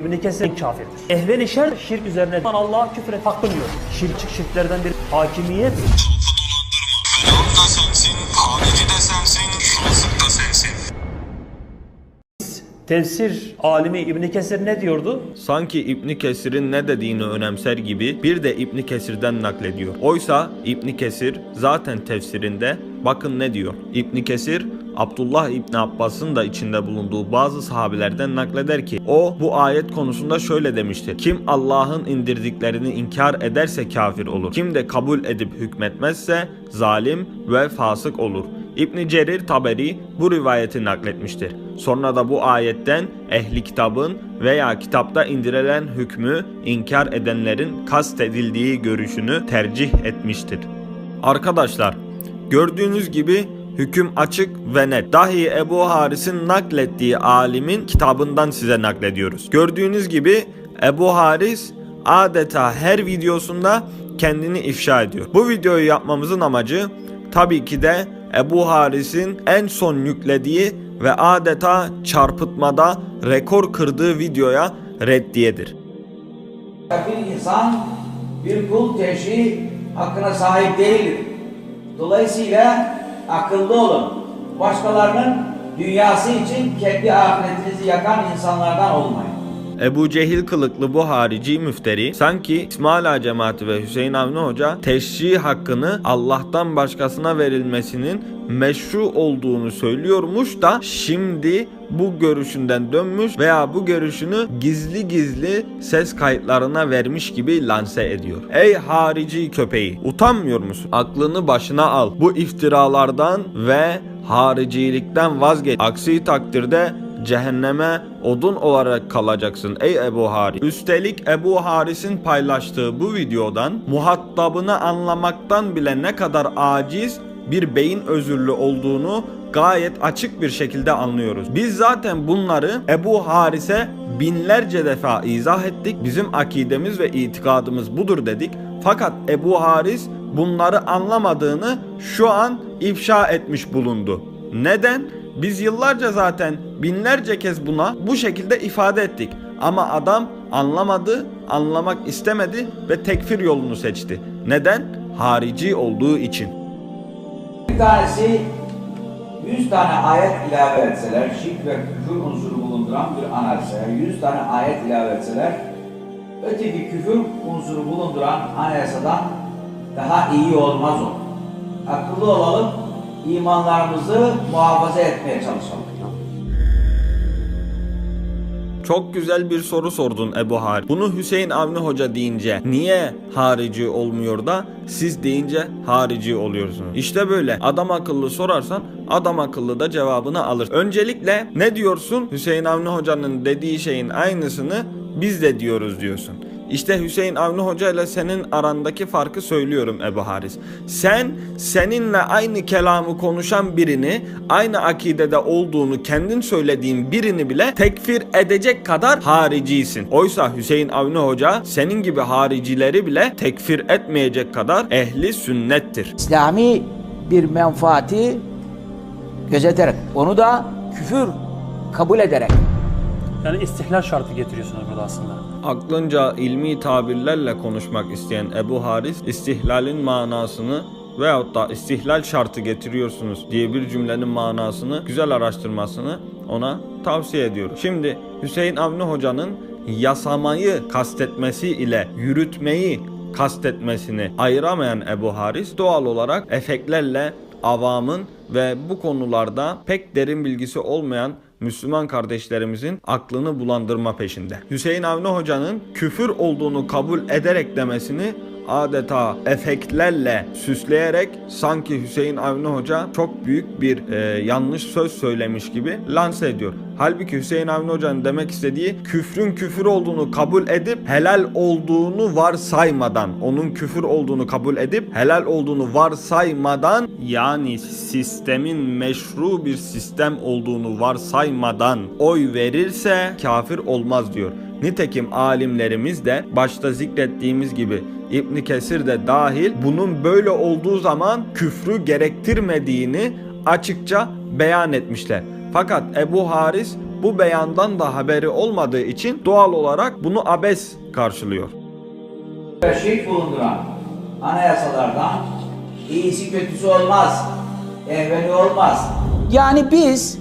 İbn Kesir kafirdir. Ehven-i şer şirk üzerine Allah'a küfür et hakkın yok. Şirk şirklerden bir hakimiyet. Fenam da sensin, harici de sensin, fasık da sensin. Tefsir alimi İbn Kesir ne diyordu? Sanki İbni Kesir'in ne dediğini önemser gibi bir de İbni Kesir'den naklediyor. Oysa İbni Kesir zaten tefsirinde bakın ne diyor. İbni Kesir Abdullah İbni Abbas'ın da içinde bulunduğu bazı sahabelerden nakleder ki o bu ayet konusunda şöyle demiştir. Kim Allah'ın indirdiklerini inkar ederse kafir olur. Kim de kabul edip hükmetmezse zalim ve fasık olur. İbn Cerir Taberi bu rivayeti nakletmiştir. Sonra da bu ayetten ehli kitabın veya kitapta indirilen hükmü inkar edenlerin kastedildiği görüşünü tercih etmiştir. Arkadaşlar, gördüğünüz gibi hüküm açık ve net. Dahi Ebu Haris'in naklettiği alimin kitabından size naklediyoruz. Gördüğünüz gibi Ebu Haris adeta her videosunda kendini ifşa ediyor. Bu videoyu yapmamızın amacı tabii ki de Ebu Haris'in en son yüklediği ve adeta çarpıtmada rekor kırdığı videoya reddiyedir. Bir insan bir kul teşri hakkına sahip değildir. Dolayısıyla akıllı olun. Başkalarının dünyası için kendi ahiretinizi yakan insanlardan olmayın. Ebu Cehil kılıklı bu harici müfteri sanki İsmaila cemaati ve Hüseyin Avni Hoca teşri hakkını Allah'tan başkasına verilmesinin meşru olduğunu söylüyormuş da şimdi bu görüşünden dönmüş veya bu görüşünü gizli gizli ses kayıtlarına vermiş gibi lanse ediyor. Ey harici köpeği utanmıyor musun? Aklını başına al. Bu iftiralardan ve haricilikten vazgeç. Aksi takdirde cehenneme odun olarak kalacaksın ey Ebu Haris. Üstelik Ebu Haris'in paylaştığı bu videodan muhatabını anlamaktan bile ne kadar aciz bir beyin özürlü olduğunu gayet açık bir şekilde anlıyoruz. Biz zaten bunları Ebu Haris'e binlerce defa izah ettik. Bizim akidemiz ve itikadımız budur dedik. Fakat Ebu Haris bunları anlamadığını şu an ifşa etmiş bulundu. Neden? Biz yıllarca zaten binlerce kez buna bu şekilde ifade ettik. Ama adam anlamadı, anlamak istemedi ve tekfir yolunu seçti. Neden? Harici olduğu için. Bir tanesi 100 tane ayet ilave etseler, şirk ve küfür unsuru bulunduran bir anayasaya 100 tane ayet ilave etseler, öteki küfür unsuru bulunduran anayasadan daha iyi olmaz o. Akıllı olalım, imanlarımızı muhafaza etmeye çalışalım. Çok güzel bir soru sordun Ebu Hari. Bunu Hüseyin Avni Hoca deyince niye harici olmuyor da siz deyince harici oluyorsunuz? İşte böyle adam akıllı sorarsan adam akıllı da cevabını alır. Öncelikle ne diyorsun? Hüseyin Avni Hoca'nın dediği şeyin aynısını biz de diyoruz diyorsun. İşte Hüseyin Avni Hoca ile senin arandaki farkı söylüyorum Ebu Haris. Sen seninle aynı kelamı konuşan birini, aynı akidede olduğunu kendin söylediğin birini bile tekfir edecek kadar haricisin. Oysa Hüseyin Avni Hoca senin gibi haricileri bile tekfir etmeyecek kadar ehli sünnettir. İslami bir menfaati gözeterek, onu da küfür kabul ederek Yani istihlal şartı getiriyorsunuz burada aslında. Aklınca ilmi tabirlerle konuşmak isteyen Ebu Haris istihlalin manasını veyahut da istihlal şartı getiriyorsunuz diye bir cümlenin manasını güzel araştırmasını ona tavsiye ediyorum. Şimdi Hüseyin Avni Hoca'nın yasamayı kastetmesi ile yürütmeyi kastetmesini ayıramayan Ebu Haris doğal olarak efektlerle avamın ve bu konularda pek derin bilgisi olmayan Müslüman kardeşlerimizin aklını bulandırma peşinde. Hüseyin Avni Hoca'nın küfür olduğunu kabul ederek demesini adeta efektlerle süsleyerek sanki Hüseyin Avni Hoca çok büyük bir e, yanlış söz söylemiş gibi lanse ediyor. Halbuki Hüseyin Avni Hoca'nın demek istediği küfrün küfür olduğunu kabul edip helal olduğunu varsaymadan, onun küfür olduğunu kabul edip helal olduğunu varsaymadan yani sistemin meşru bir sistem olduğunu varsaymadan oy verirse kafir olmaz diyor. Nitekim alimlerimiz de başta zikrettiğimiz gibi İbn Kesir de dahil bunun böyle olduğu zaman küfrü gerektirmediğini açıkça beyan etmişler. Fakat Ebu Haris bu beyandan da haberi olmadığı için doğal olarak bunu abes karşılıyor. ve şirk bulunduran anayasalardan iyisi kötüsü olmaz, ehveni olmaz. Yani biz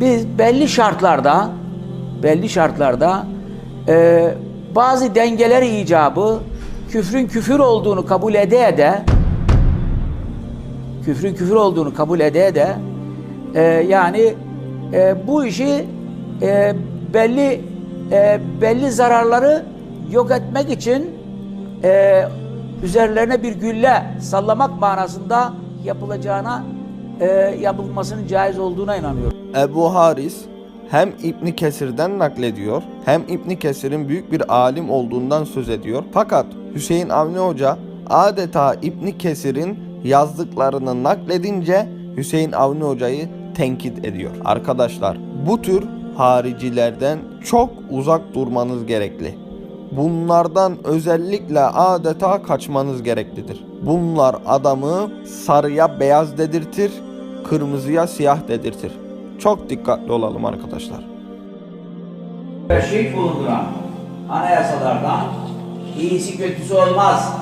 biz belli şartlarda belli şartlarda e, bazı dengeler icabı küfrün küfür olduğunu kabul ede ede küfrün küfür olduğunu kabul ede ede e, yani e, bu işi e, belli e, belli zararları yok etmek için e, üzerlerine bir gülle sallamak manasında yapılacağına e, yapılmasının caiz olduğuna inanıyorum. Ebu Haris hem İbni Kesir'den naklediyor hem İbni Kesir'in büyük bir alim olduğundan söz ediyor. Fakat Hüseyin Avni Hoca adeta İbni Kesir'in yazdıklarını nakledince Hüseyin Avni Hoca'yı tenkit ediyor. Arkadaşlar bu tür haricilerden çok uzak durmanız gerekli. Bunlardan özellikle adeta kaçmanız gereklidir. Bunlar adamı sarıya beyaz dedirtir, kırmızıya siyah dedirtir. Çok dikkatli olalım arkadaşlar. ve şirk bulunduran anayasalardan iyisi kötüsü olmaz,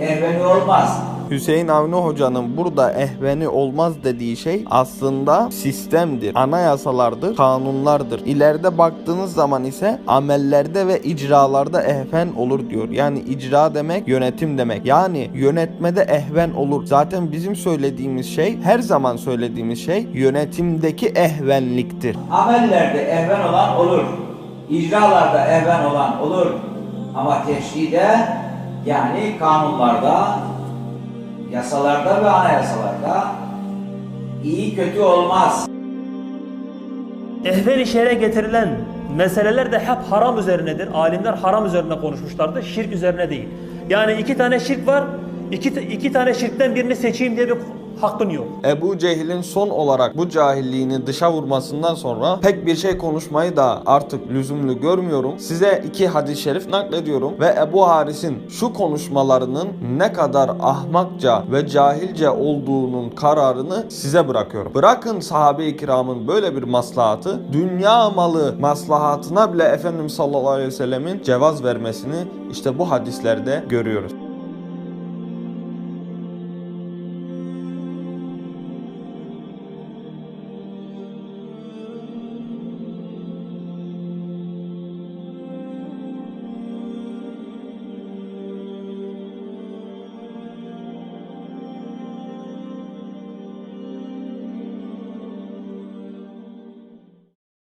ehveni olmaz. Hüseyin Avni Hoca'nın burada ehveni olmaz dediği şey aslında sistemdir, anayasalardır, kanunlardır. İleride baktığınız zaman ise amellerde ve icralarda ehven olur diyor. Yani icra demek yönetim demek. Yani yönetmede ehven olur. Zaten bizim söylediğimiz şey, her zaman söylediğimiz şey yönetimdeki ehvenliktir. Amellerde ehven olan olur. İcralarda ehven olan olur. Ama teşride yani kanunlarda, yasalarda ve anayasalarda iyi kötü olmaz. Ehven-i şer'e getirilen meseleler de hep haram üzerinedir. Alimler haram üzerine konuşmuşlardır, şirk üzerine değil. Yani iki tane şirk var, iki, iki tane şirkten birini seçeyim diye bir hakkın yok. Ebu Cehil'in son olarak bu cahilliğini dışa vurmasından sonra pek bir şey konuşmayı da artık lüzumlu görmüyorum. Size iki hadis-i şerif naklediyorum ve Ebu Haris'in şu konuşmalarının ne kadar ahmakça ve cahilce olduğunun kararını size bırakıyorum. Bırakın sahabe-i kiramın böyle bir maslahatı, dünya malı maslahatına bile Efendimiz sallallahu aleyhi ve sellemin cevaz vermesini işte bu hadislerde görüyoruz.